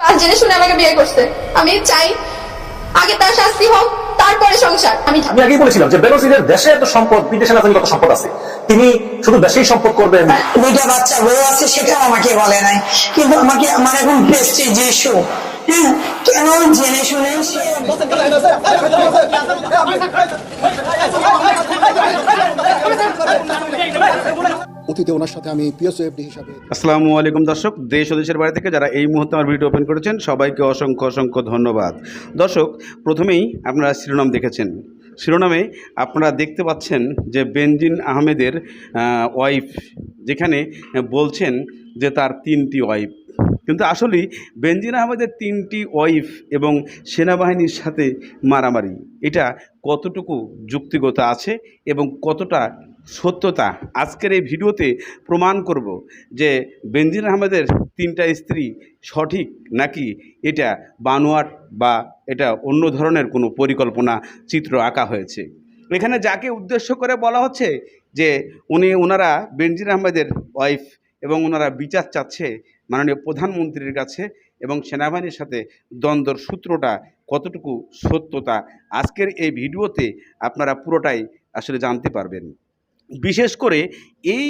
পাঁচ জেনে শুনে আমাকে বিয়ে করছে আমি চাই আগে তার শাস্তি হোক তারপরে সংসার আমি আমি আগেই বলেছিলাম যে বেনজিরের দেশে এত সম্পদ বিদেশে না কত সম্পদ আছে তিনি শুধু দেশেই সম্পদ করবেন দুইটা বাচ্চা বউ আছে সেটা আমাকে বলে নাই কিন্তু আমাকে আমার এখন প্রেস্টিজ ইস্যু হ্যাঁ কেন জেনে শুনে সে অতীতে ওনার সাথে আমি পিএসওএফডি হিসাবে আসসালামু আলাইকুম দর্শক, দেশ ও দেশের বাইরে থেকে যারা এই মুহূর্তে আমার ভিডিও ওপেন করেছেন, সবাইকে অসংখ্য অসংখ্য ধন্যবাদ। দর্শক, প্রথমেই আপনারা শিরোনাম দেখেছেন। শিরোনামে আপনারা দেখতে পাচ্ছেন যে বেনজিন আহমেদের ওয়াইফ যেখানে বলছেন যে তার তিনটি ওয়াইফ কিন্তু আসলেই বেনজিন আহমেদের তিনটি ওয়াইফ এবং সেনাবাহিনীর সাথে মারামারি, এটা কতটুকু যুক্তিগত আছে এবং কতটা সত্যতা আজকের এই ভিডিওতে প্রমাণ করব যে বেনজির আহমেদের তিনটা স্ত্রী সঠিক নাকি এটা বানোয়াট বা এটা অন্য ধরনের কোনো পরিকল্পনা চিত্র আঁকা হয়েছে। এখানে যাকে উদ্দেশ্য করে বলা হচ্ছে যে উনি ওনারা বেনজির আহমেদের ওয়াইফ এবং ওনারা বিচার চাচ্ছে মাননীয় প্রধানমন্ত্রীর কাছে এবং সেনাবাহিনীর সাথে দ্বন্দ্বর সূত্রটা কতটুকু সত্যতা, আজকের এই ভিডিওতে আপনারা পুরোটাই আসলে জানতে পারবেন। বিশেষ করে এই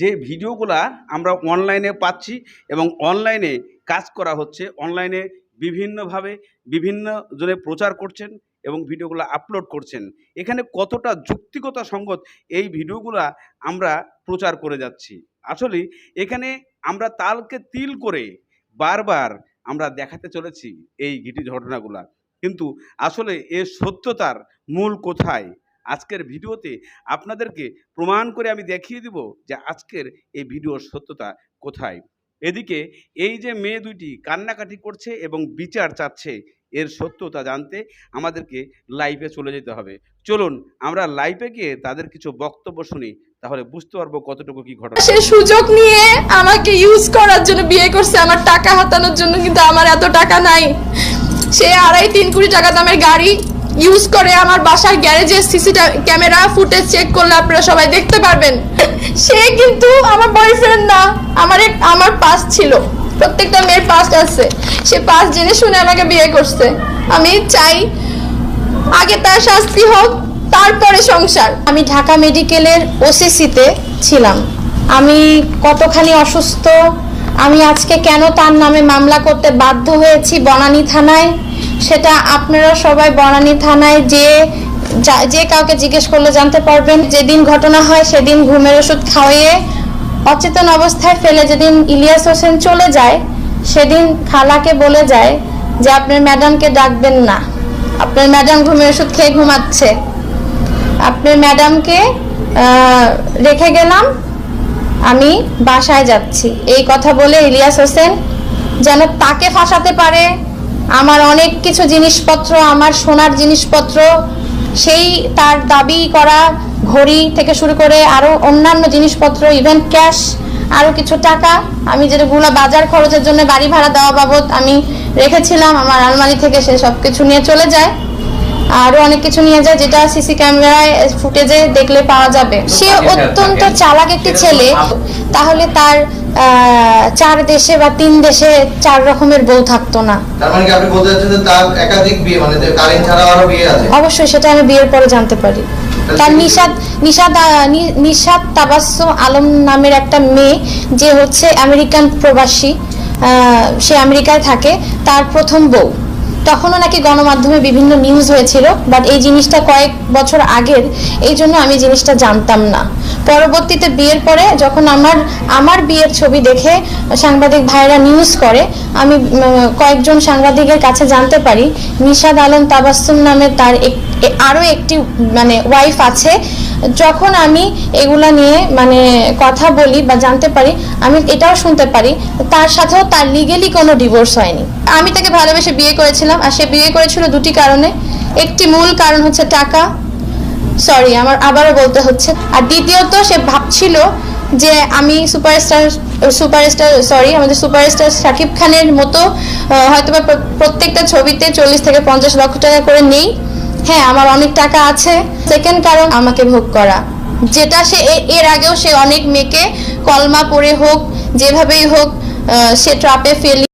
যে ভিডিওগুলা আমরা অনলাইনে পাচ্ছি এবং অনলাইনে কাজ করা হচ্ছে, অনলাইনে বিভিন্নভাবে বিভিন্ন জনে প্রচার করছেন এবং ভিডিওগুলো আপলোড করছেন। এখানে কতটা যুক্তিকতা সঙ্গত এই ভিডিওগুলা আমরা প্রচার করে যাচ্ছি। আসলে এখানে আমরা তালকে তিল করে বারবার আমরা দেখাতে চলেছি এই ঘিটি ঘটনাগুলা। কিন্তু আসলে এর সত্যতার মূল কোথায়? আজকের ভিডিওতে আপনাদেরকে প্রমাণ করে আমি দেখিয়ে দিব যে আজকের এই ভিডিওর সত্যতা কোথায়। এদিকে এই যে মেয়ে দুইটি কান্নাকাটি করছে এবং বিচার চাচ্ছে, এর সত্যতা জানতে আমাদেরকে লাইভে চলে যেতে হবে। চলুন, আমরা লাইভে গিয়ে তাদের কিছু বক্তব্য শুনি, তাহলে বুঝতে পারব কতটুকু কি ঘটনা। সে সুযোগ নিয়ে আমাকে ইউজ করার জন্য বিয়ে করছে, আমার টাকা হাতানোর জন্য কিন্তু আমার এত টাকা নাই। সে আড়াই তিন কোটি টাকা দামের গাড়ি ইউজ করে আমার বাসার গ্যারেজে সিসি ক্যামেরা ফুটেজ চেক করলে আপনারা সবাই দেখতে পারবেন। সে কিন্তু আমার বয়ফ্রেন্ড না, আমার আমার পাস ছিল। প্রত্যেকটা মেয়ের পাস আছে। সে পাস জেনে শুনে আমাকে বিয়ে করছে। আমি চাই আগে তার শাস্তি হোক, তারপরে সংসার। আমি ঢাকা মেডিকেলের ওসিসিতে ছিলাম। আমি কতখানি অসুস্থ, আমি আজকে কেন তার নামে মামলা করতে বাধ্য হয়েছি বনানী থানায়? সেটা আপনারা সবাই বনানী থানায় যে যে কাউকে জিজ্ঞেস করলে জানতে পারবেন। যেদিন ঘটনা হয় সেদিন ঘুমের ওষুধ খাওয়িয়ে অচেতন অবস্থায় ফেলে যেদিন ইলিয়াস হোসেন চলে যায়, সেদিন খালাকে বলে যায় যে, আপনার ম্যাডামকে ডাকবেন না। আপনার ম্যাডাম ঘুমের ওষুধ খেয়ে ঘুমাচ্ছে। আপনার ম্যাডামকে রেখে গেলাম। আমি বাসায় যাচ্ছি। এই কথা বলে ইলিয়াস হোসেন যেন তাকে ফাঁসাতে পারে আমার অনেক কিছু জিনিসপত্র, আমার সোনার জিনিসপত্র, সেই তার দাবি করা ঘড়ি থেকে শুরু করে আরও অন্যান্য জিনিসপত্র ইভেন ক্যাশ আরও কিছু টাকা আমি যেগুলো বাজার খরচের জন্য বাড়ি ভাড়া দেওয়া বাবদ আমি রেখেছিলাম, আমার আলমারি থেকে সে সব কিছু নিয়ে চলে যায়। আরও অনেক কিছু নিয়ে যায় যেটা সিসি ক্যামেরায় ফুটেজে দেখলে পাওয়া যাবে। সে অত্যন্ত চালাক একটি ছেলে। তাহলে তার চার দেশে বা তিন দেশে চার রকমের বউ থাকতো না। মানে মানে অবশ্যই সেটা আমি বিয়ের পরে জানতে পারি। তার নিশাদ নিশাদ নিশাদ তাবাসসুম আলম নামের একটা মেয়ে যে হচ্ছে আমেরিকান প্রবাসী সে আমেরিকায় থাকে তার প্রথম বউ। তখনও নাকি গণমাধ্যমে বিভিন্ন নিউজ হয়েছিল বাট এই জিনিসটা কয়েক বছর আগের, এই জন্য আমি জিনিসটা জানতাম না। পরবর্তীতে বিয়ের পরে যখন আমার আমার বিয়ের ছবি দেখে সাংবাদিক ভাইরা নিউজ করে, আমি কয়েকজন সাংবাদিকের কাছে জানতে পারি, নিশাদ আলম তাবাসসুম নামে তার এ- একটি মানে ওয়াইফ আছে যখন আমি এগুলা নিয়ে মানে কথা বলি বা জানতে পারি আমি এটাও শুনতে পারি তার সাথেও তার লিগেলি কোনো ডিভোর্স হয়নি। আমি তাকে ভালোবেসে বিয়ে করেছিলাম আর সে বিয়ে করেছিল দুটি কারণে। একটি মূল কারণ হচ্ছে টাকা সরি আমার আবারও বলতে হচ্ছে। আর দ্বিতীয়ত সে ভাবছিল যে আমি সুপারস্টার সুপারস্টার সরি আমাদের সুপারস্টার শাকিব খানের মতো আহ, হয়তোবা প্রত্যেকটা ছবিতে চল্লিশ থেকে পঞ্চাশ লক্ষ টাকা করে নেই। হ্যাঁ আমার অনেক টাকা আছে। সেকেন্ড কারণ, আমাকে ভোগ করা। যেটা সে এর আগেও সে অনেক মেয়েকে কলমা পরে হোক, যেভাবেই হোক সে ট্রাপে ফেলি।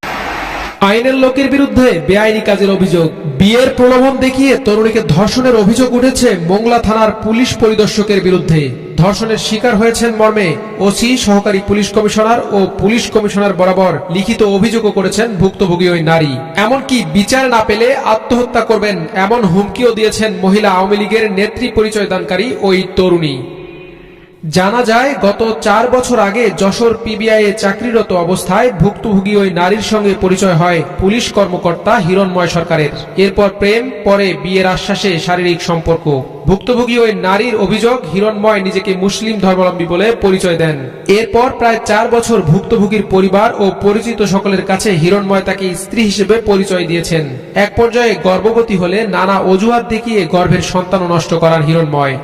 আইনের লোকের বিরুদ্ধে বেআইনি কাজের অভিযোগ। বিয়ের প্রলোভন দেখিয়ে তরুণীকে ধর্ষণের অভিযোগ উঠেছে মোংলা থানার পুলিশ পরিদর্শকের বিরুদ্ধে। ধর্ষণের শিকার হয়েছেন মর্মে ওসি, সহকারী পুলিশ কমিশনার ও পুলিশ কমিশনার বরাবর লিখিত অভিযোগও করেছেন ভুক্তভোগী ওই নারী। এমনকি বিচার না পেলে আত্মহত্যা করবেন এমন হুমকিও দিয়েছেন মহিলা আওয়ামী লীগের নেত্রী পরিচয় দানকারী ওই তরুণী। জানা যায়, গত চার বছর আগে যশোর পিবিআই এ চাকরিরত অবস্থায় ভুক্তভোগী ওই নারীর সঙ্গে পরিচয় হয় পুলিশ কর্মকর্তা হিরণময় সরকারের। এরপর প্রেম, পরে বিয়ের আশ্বাসে শারীরিক সম্পর্ক। ভুক্তভোগী ওই নারীর অভিযোগ হিরণময় নিজেকে মুসলিম ধর্মাবলম্বী বলে পরিচয় দেন। এরপর প্রায় চার বছর ভুক্তভোগীর পরিবার ও পরিচিত সকলের কাছে হিরণময় তাকে স্ত্রী হিসেবে পরিচয় দিয়েছেন। এক পর্যায়ে গর্ভবতী হলে নানা অজুহাত দেখিয়ে গর্ভের সন্তানও নষ্ট করার হিরণময়।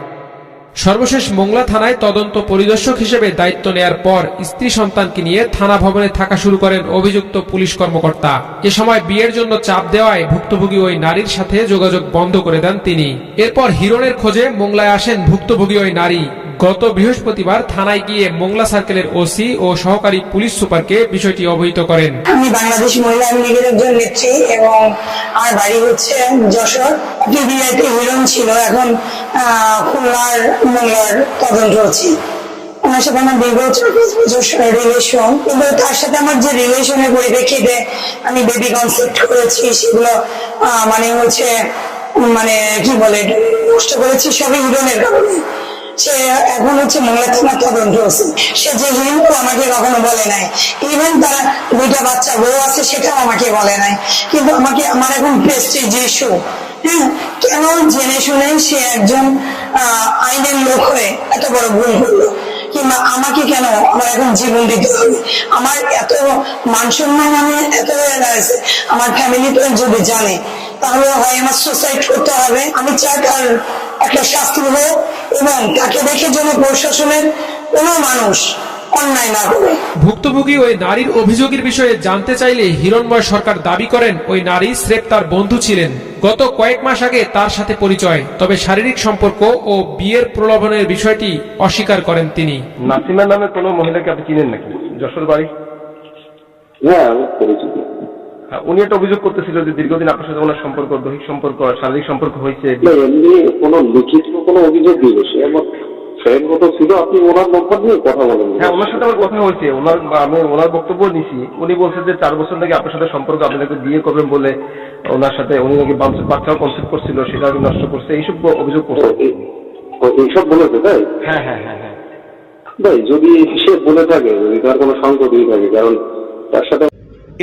সর্বশেষ মোংলা থানায় তদন্ত পরিদর্শক হিসেবে দায়িত্ব নেয়ার পর স্ত্রী সন্তানকে নিয়ে থানা ভবনে থাকা শুরু করেন অভিযুক্ত পুলিশ কর্মকর্তা। এ সময় বিয়ের জন্য চাপ দেওয়ায় ভুক্তভোগী ওই নারীর সাথে যোগাযোগ বন্ধ করে দেন তিনি। এরপর হিরণের খোঁজে মোংলায় আসেন ভুক্তভোগী ওই নারী। গত বৃহস্পতিবার থানায় গিয়ে মোংলা সার্কেলের ওসি ও সহকারী পুলিশ সুপারকে বিষয়টি অবহিত করেন। আমি বাংলাদেশ মহিলা লীগের একজন নেত্রী এবং আমার বাড়ি হচ্ছে যশোর। পিবিআইতে হিরণ ছিল, এখন খুলনার মোংলার তদন্ত হচ্ছে ওনার সাথে আমার দীর্ঘ রিলেশন কিন্তু তার সাথে আমার যে রিলেশনের পরিপ্রেক্ষিতে আমি বেবি কনসেপ্ট করেছি, সেগুলো মানে হচ্ছে মানে কি বলে, নষ্ট করেছি সবই হিরণের কারণে। সে এখন হচ্ছে মহিলা থানা তদন্ত হচ্ছে সে যে হিন্দু আমাকে কখনো বলে নাই ইভেন তার দুইটা বাচ্চা বউ আছে সেটাও আমাকে বলে নাই। কিন্তু আমাকে, আমার এখন প্রেস্টিজ ইস্যু হ্যাঁ কেন জেনে শুনে সে একজন আইনের লোক হয়ে এত বড় ভুল করল? কিংবা আমাকে কেন আমার এখন জীবন দিতে হবে? আমার এত মান সম্মান আমি এত দাঁড়িয়েছে আমার ফ্যামিলি যদি জানে, তাহলে হয় আমার সুসাইড করতে হবে। আমি চাই তার একটা শাস্তি হোক এবং তাকে দেখে যেন প্রশাসনের কোনো মানুষ অন্যায় না করে। ভুক্তভোগী ওই নারীর অভিযোগের বিষয়ে জানতে চাইলে হিরণময় সরকার দাবি করেন ওই নারী স্রেফ তার বন্ধু ছিলেন। গত কয়েক মাস আগে তার সাথে পরিচয় তবে শারীরিক সম্পর্ক ও বিয়ের প্রলোভনের বিষয়টি অস্বীকার করেন তিনি। নাসিমা নামে কোনো মহিলাকে আপনি চিনেন নাকি? যশোর বাড়ি? হ্যাঁ হ্যাঁ, উনি একটা অভিযোগ করতেছিল যে দীর্ঘদিন আপনার সাথে ওনার সম্পর্ক দৈহিক সম্পর্ক শারীরিক সম্পর্ক হয়েছে। কোনো লিখিত কোনো অভিযোগ দিল সে আমার ফ্রেন্ড মতো ছিল আপনি ওনার নম্বর নিয়ে কথা বলেন। হ্যাঁ ওনার সাথে আমার কথা হয়েছে। ওনার আমি ওনার বক্তব্য নিছি। উনি বলছে যে চার বছর নাকি আপনার সাথে সম্পর্ক আপনি নাকি বিয়ে করবেন বলে ওনার সাথে উনি নাকি বাচ্চাও কনসেপ্ট করছিল সেটা আমি নষ্ট করছে এইসব অভিযোগ করছে। এইসব বলেছে তাই? হ্যাঁ হ্যাঁ হ্যাঁ হ্যাঁ। ভাই যদি সে বলে থাকে যদি তার কোনো সংকট দিয়ে থাকে কারণ তার সাথে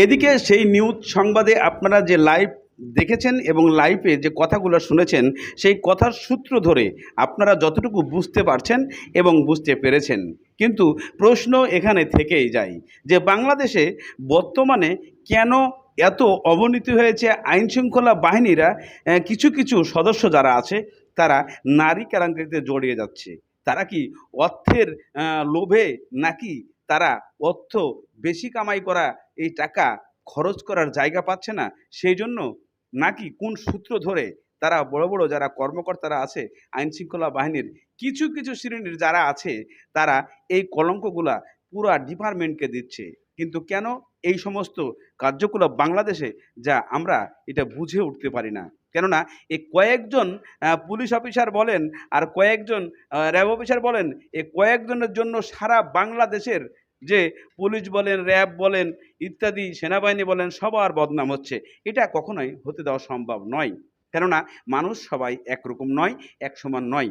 এদিকে সেই নিউজ সংবাদে আপনারা যে লাইভ দেখেছেন এবং লাইভে যে কথাগুলো শুনেছেন, সেই কথার সূত্র ধরে আপনারা যতটুকু বুঝতে পারছেন এবং বুঝতে পেরেছেন। কিন্তু প্রশ্ন এখানে থেকেই যায় যে বাংলাদেশে বর্তমানে কেন এত অবনতি হয়েছে আইন শৃঙ্খলা বাহিনীরা কিছু কিছু সদস্য যারা আছে, তারা নারী কেলেঙ্কারিতে জড়িয়ে যাচ্ছে। তারা কি অর্থের লোভে নাকি তারা অর্থ বেশি কামাই করা, এই টাকা খরচ করার জায়গা পাচ্ছে না? সেই জন্য নাকি কোন সূত্র ধরে তারা বড় বড় যারা কর্মকর্তারা আছে, আইন শৃঙ্খলা বাহিনীর কিছু কিছু শ্রেণির যারা আছে, তারা এই কলঙ্কগুলা পুরা ডিপার্টমেন্টকে দিচ্ছে। কিন্তু কেন এই সমস্ত কার্যকলাপ বাংলাদেশে যা আমরা এটা বুঝে উঠতে পারি না? কেননা এই কয়েকজন পুলিশ অফিসার বলেন আর কয়েকজন র্যাব অফিসার বলেন এই কয়েকজনের জন্য সারা বাংলাদেশের যে পুলিশ বলেন, র্যাব বলেন, ইত্যাদি সেনাবাহিনী বলেন, সবার বদনাম হচ্ছে। এটা কখনোই হতে দেওয়া সম্ভব নয়। কেননা মানুষ সবাই একরকম নয়, এক সমান নয়।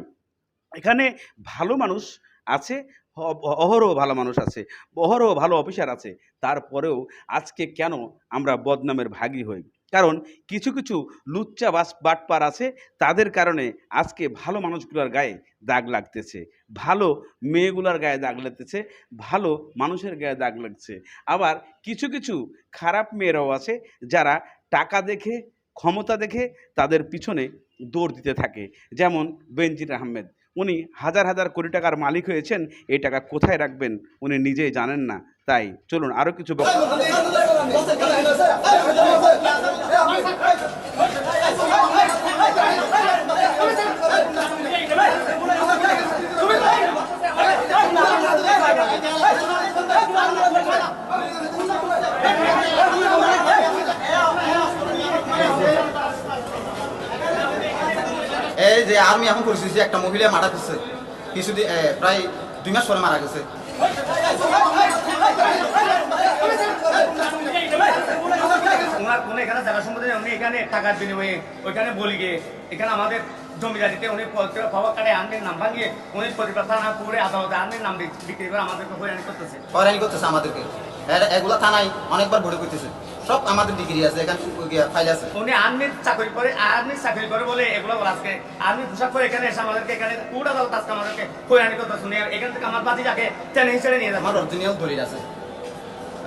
এখানে ভালো মানুষ আছে অহরও অহরহ ভালো মানুষ আছে, অহরহ ভালো অফিসার আছে। তারপরেও আজকে কেন আমরা বদনামের ভাগী হই? কারণ কিছু কিছু লুচ্চা বাস, বাটপার আছে, তাদের কারণে আজকে ভালো মানুষগুলোর গায়ে দাগ লাগতেছে। ভালো মেয়েগুলোর গায়ে দাগ লাগতেছে, ভালো মানুষের গায়ে দাগ লাগছে। আবার কিছু কিছু খারাপ মেয়েরাও আছে, যারা টাকা দেখে, ক্ষমতা দেখে তাদের পিছনে দৌড় দিতে থাকে। যেমন বেনজির আহমেদ। উনি হাজার হাজার কোটি টাকার মালিক হয়েছেন এই টাকা কোথায় রাখবেন উনি নিজেই জানেন না তাই চলুন আরও কিছু যে আর্মি এখন পরিস্থিতি একটা মহিলা মারা গেছে। কিছুদিন প্রায় দুই মাস পরে মারা গেছে। ওনার কোনো এখানে জায়গা উনি এখানে টাকার বিনিময়ে ওইখানে বলি গিয়ে এখানে আমাদের জমিদারিতে উনি কাটে নাম ভাঙিয়ে উনি করে আদালতে নাম বিক- বিক্রি করে আমাদেরকে হয়রানি করতেছে। হয়রানি করতেছে আমাদেরকে। এগুলা থানায় অনেকবার ভরে করতেছে। সব আমাদের ডিগ্রি আছে এখানে ফাইল আছে। উনি আর্মির চাকরি করে আর্মির চাকরি করে বলে এগুলো আজকে। আর্মি পোশাক করে এখানে এসে আমাদেরকে এখানে কোর্ট আদালত আজকে আমাদেরকে হয়রানি করতেছে। উনি এখান থেকে আমার বাতি যাকে টেনে হিসেবে নিয়ে যাবে আমার অরিজিনাল দলিল আছে।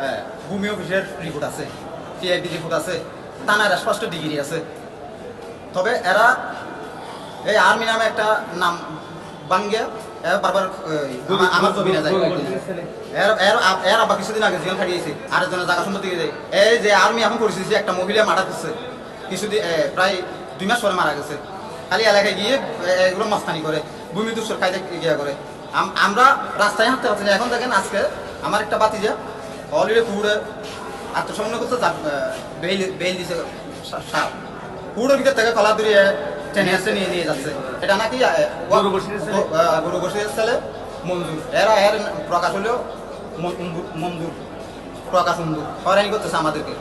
হ্যাঁ, ভূমি অফিসের রিপোর্ট আছে টিআইবি রিপোর্ট আছে থানার স্পষ্ট ডিগ্রি আছে। তবে এরা এই আর্মি নামে একটা নাম বাঙ্গিয়া বারবার আমার- না যায়। এর এর এর আবার কিছুদিন আগে জেল খাটিয়েছে আরেকজনের জায়গা সম্পত্তি দেয় এই যে আর্মি এখন পরিস্থিতি একটা মহিলা মারা গেছে। কিছুদিন প্রায় দুই মাস পরে মারা গেছে। খালি এলাকায় গিয়ে এগুলো মাস্তানি করে ভূমি দুঃসর খাইতে গিয়া করে। আমরা রাস্তায় হাঁটতে পারছি না। এখন দেখেন আজকে আমার একটা বাতি যা অলরেডি পুরো আত্মসমন্বয় করতে বেল বেল দিছে সাপ। পুরো ভিতর থেকে কলা দূরে টেনে নিয়ে নিয়ে যাচ্ছে। এটা নাকি আহ, গরু বসির ছেলে। মঞ্জুর। এরা এর প্রকাশ হলেও মঞ্জুর। প্রকাশ মঞ্জুর। হয়রানি করতেছে আমাদেরকে।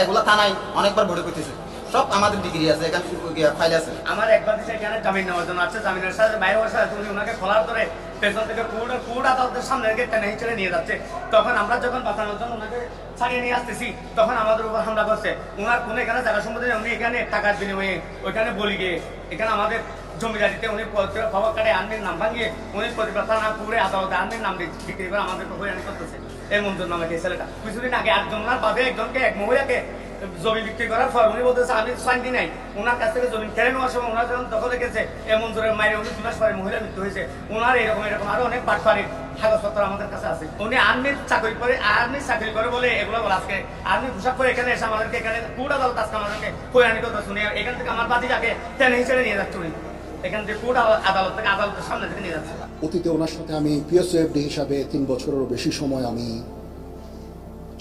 এগুলা থানায় অনেকবার ভরে করতেছে সব আমাদের ডিগ্রি আছে, এখানে ফাইল আছে। আমার একবার দিছে এখানে জামিন নেওয়ার জন্য আছে জামিনের সাথে বাইরে বসে আছে, উনি ওনাকে খোলার ধরে পেছন থেকে কোর্ট কোর্ট আদালতের সামনে রেখে টেনে হিচড়ে নিয়ে যাচ্ছে। তখন আমরা যখন বাঁচানোর জন্য ওনাকে ছাড়িয়ে নিয়ে আসতেছি, তখন আমাদের উপর হামলা করছে। ওনার কোনো এখানে জায়গা সম্পত্তি উনি এখানে টাকার বিনিময়ে ওইখানে বলি গিয়ে, এখানে আমাদের জমিদারিতে উনি খবর কাটে আর্মির নাম ভাঙিয়ে উনি পরিবার থানা পুরে আদালতে আর্মির নাম বিক- বিক্রি করে আমাদেরকে হয়রানি করতেছে। এই মঞ্জুর নামে ছেলেটা। কিছুদিন আগে আটজনের বাদে একজনকে, এক মহিলাকে জমি বিক্রি করার পর উনি বলতেছে, আমি শান্তি নাই। ওনার কাছ থেকে জমি কেড়ে নেওয়ার সময় ওনার যখন দখল রেখেছে এমন জোরের মায়ের উনি দু মাস পরে মহিলা মৃত্যু হয়েছে। ওনার এরকম এরকম আরও অনেক বাটপাড়ির কাগজপত্র আমাদের কাছে আছে। উনি আর্মির চাকরি করে আর্মির চাকরি করে বলে এগুলো বলে আজকে আর্মি পোশাক করে এখানে এসে আমাদেরকে এখানে কোর্ট আদালত আজকে আমাদেরকে হয়রানি করতেছে উনি এখান থেকে আমার বাতি যাকে টেনে হিসেবে নিয়ে যাচ্ছে উনি। এখান থেকে কোর্ট আদালত থেকে আদালতের সামনে নিয়ে যাচ্ছে। অতীতে ওনার সাথে আমি পিএসএফডি হিসাবে তিন বছরেরও বেশি সময় আমি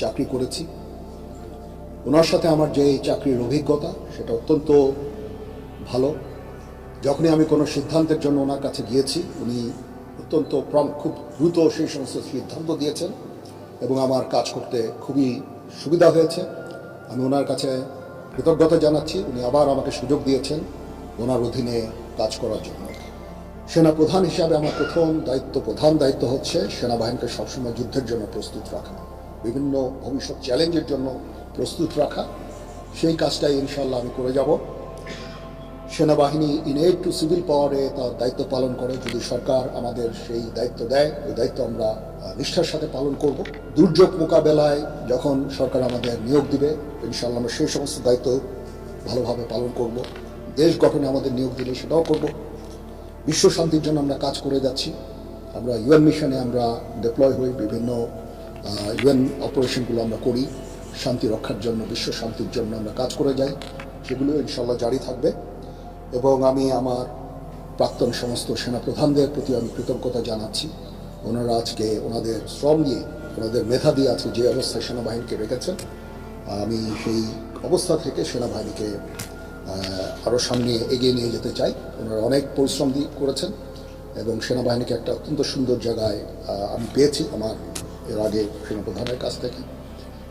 চাকরি করেছি। ওনার সাথে আমার যে চাকরির অভিজ্ঞতা, সেটা অত্যন্ত ভালো। যখনই আমি কোনো সিদ্ধান্তের জন্য ওনার কাছে গিয়েছি, উনি অত্যন্ত প্রম- খুব দ্রুত সেই সমস্ত সিদ্ধান্ত দিয়েছেন এবং আমার কাজ করতে খুবই সুবিধা হয়েছে। আমি ওনার কাছে কৃতজ্ঞতা জানাচ্ছি। উনি আবার আমাকে সুযোগ দিয়েছেন ওনার অধীনে কাজ করার জন্য। সেনা প্রধান হিসাবে আমার প্রথম দায়িত্ব, প্রধান দায়িত্ব হচ্ছে সেনাবাহিনীকে সবসময় যুদ্ধের জন্য প্রস্তুত রাখা। বিভিন্ন ভবিষ্যৎ চ্যালেঞ্জের জন্য প্রস্তুত রাখা। সেই কাজটাই ইনশাল্লাহ আমি করে যাব। সেনাবাহিনী ইনএড টু সিভিল পাওয়ারে তার দায়িত্ব পালন করে। যদি সরকার আমাদের সেই দায়িত্ব দেয়, ওই দায়িত্ব আমরা নিষ্ঠার সাথে পালন করব। দুর্যোগ মোকাবেলায় যখন সরকার আমাদের নিয়োগ দিবে ইনশাল্লাহ আমরা সেই সমস্ত দায়িত্ব ভালোভাবে পালন করব। দেশ গঠনে আমাদের নিয়োগ দিলে সেটাও করব। বিশ্ব শান্তির জন্য আমরা কাজ করে যাচ্ছি। আমরা ইউএন মিশনে আমরা ডিপ্লয় হই। বিভিন্ন ইউএন অপারেশনগুলো আমরা করি। শান্তি রক্ষার জন্য, বিশ্ব শান্তির জন্য আমরা কাজ করে যাই। সেগুলো ইনশাল্লাহ জারি থাকবে। এবং আমি আমার প্রাক্তন সমস্ত সেনাপ্রধানদের প্রতি আমি কৃতজ্ঞতা জানাচ্ছি। ওনারা আজকে ওনাদের শ্রম দিয়ে ওনাদের মেধা দিয়ে আজকে যে অবস্থায় সেনাবাহিনীকে রেখেছেন, আমি সেই অবস্থা থেকে সেনাবাহিনীকে আরও সামনে এগিয়ে নিয়ে যেতে চাই। ওনারা অনেক পরিশ্রম দিয়ে করেছেন এবং সেনাবাহিনীকে একটা অত্যন্ত সুন্দর জায়গায় আমি পেয়েছি আমার এর আগে সেনাপ্রধানের কাছ থেকে।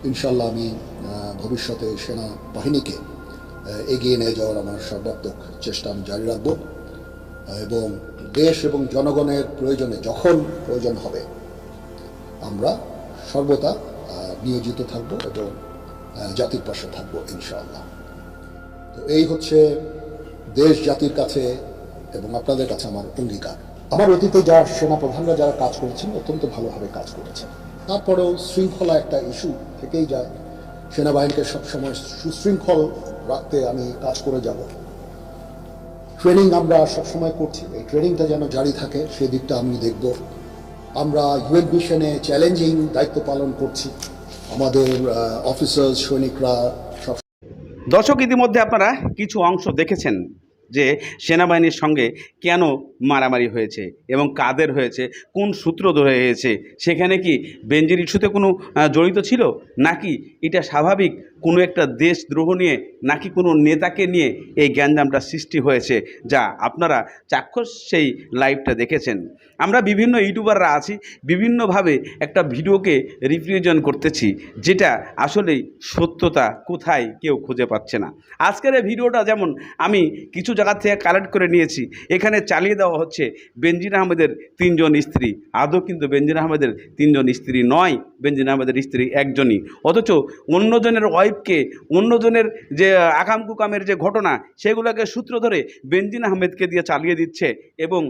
ইনশাল্লাহ আমি ভবিষ্যতে সেনাবাহিনীকে আহ, এগিয়ে নিয়ে যাওয়ার আমার সর্বাত্মক চেষ্টা আমি জারি রাখব। এবং দেশ এবং জনগণের প্রয়োজনে যখন প্রয়োজন হবে আমরা সর্বদা নিয়োজিত থাকব এবং জাতির পাশে থাকব ইনশাআল্লাহ। তো এই হচ্ছে দেশ জাতির কাছে এবং আপনাদের কাছে আমার অঙ্গীকার। আমার অতীতে যারা সেনাপ্রধানরা যারা কাজ করেছেন অত্যন্ত ভালোভাবে কাজ করেছেন। তারপরেও শৃঙ্খলা একটা ইস্যু থেকেই যায়। সেনাবাহিনীকে সবসময় সুশৃঙ্খল রাখতে আমি কাজ করে যাব। ট্রেনিং আমরা সবসময় করছি। এই ট্রেনিংটা যেন জারি থাকে সেই দিকটা আমি দেখব। আমরা ইউএন মিশনে চ্যালেঞ্জিং দায়িত্ব পালন করছি। আমাদের অফিসার সৈনিকরা দর্শক, ইতিমধ্যে আপনারা কিছু অংশ দেখেছেন। যে সেনাবাহিনীর সঙ্গে কেন মারামারি হয়েছে এবং কাদের হয়েছে, কোন সূত্র ধরে হয়েছে, সেখানে কি বেঞ্জির ইস্যুতে কোনো জড়িত ছিল? নাকি এটা স্বাভাবিক কোনো একটা দেশদ্রোহ নিয়ে নাকি কোনো নেতাকে নিয়ে এই গ্যাঞ্জামটা সৃষ্টি হয়েছে, যা আপনারা চাক্ষুষ সেই লাইভটা দেখেছেন। আমরা বিভিন্ন ইউটিউবাররা আছি, বিভিন্নভাবে একটা ভিডিওকে রিপ্রেজেন্ট করতেছি, যেটা আসলেই সত্যতা কোথায় কেউ খুঁজে পাচ্ছে না। আজকের এই ভিডিওটা যেমন আমি কিছু জায়গা থেকে কালেক্ট করে নিয়েছি, এখানে চালিয়ে দেওয়া হচ্ছে বেনজির আহমেদের তিনজন স্ত্রী, আদৌ কিন্তু বেনজির আহমেদের তিনজন স্ত্রী নয়, বেনজির আহমেদের স্ত্রী একজনই, অথচ অন্যজনের ওয়াইফকে অন্যজনের যে আকাম কুকামের যে ঘটনা, সেগুলোকে সূত্র ধরে বেনজিন আহমেদকে দিয়ে চালিয়ে দিচ্ছে এবং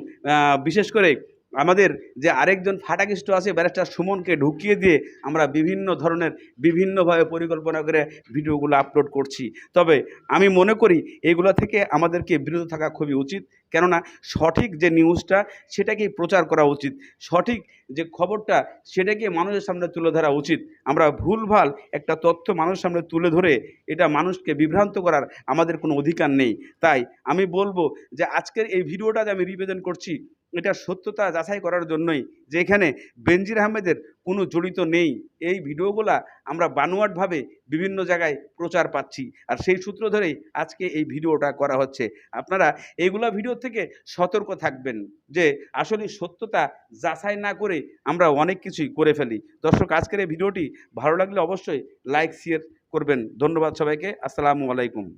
বিশেষ করে আমাদের যে আরেকজন ফাটাকিষ্ট আছে, ব্যারিস্টার সুমনকে ঢুকিয়ে দিয়ে আমরা বিভিন্ন ধরনের বিভিন্নভাবে পরিকল্পনা করে ভিডিওগুলো আপলোড করছি। তবে আমি মনে করি এগুলো থেকে আমাদেরকে বিরত থাকা খুবই উচিত। কেননা সঠিক যে নিউজটা, সেটাকেই প্রচার করা উচিত। সঠিক যে খবরটা, সেটাকে মানুষের সামনে তুলে ধরা উচিত। আমরা ভুলভাল একটা তথ্য মানুষের সামনে তুলে ধরে এটা মানুষকে বিভ্রান্ত করার আমাদের কোনো অধিকার নেই। তাই আমি বলব যে আজকের এই ভিডিওটা যে আমি রিপ্রেজেন্ট করছি এটা সত্যতা যাচাই করার জন্যই যে এখানে বেনজির আহমেদের কোনো জড়িত নেই। এই ভিডিওগুলা আমরা বানোয়াটভাবে বিভিন্ন জায়গায় প্রচার পাচ্ছি। আর সেই সূত্র ধরেই আজকে এই ভিডিওটা করা হচ্ছে। আপনারা এইগুলা ভিডিও থেকে সতর্ক থাকবেন যে আসলে সত্যতা যাচাই না করে আমরা অনেক কিছুই করে ফেলি। দর্শক, আজকের এই ভিডিওটি ভালো লাগলে অবশ্যই লাইক, শেয়ার করবেন। ধন্যবাদ সবাইকে। আসসালামু আলাইকুম।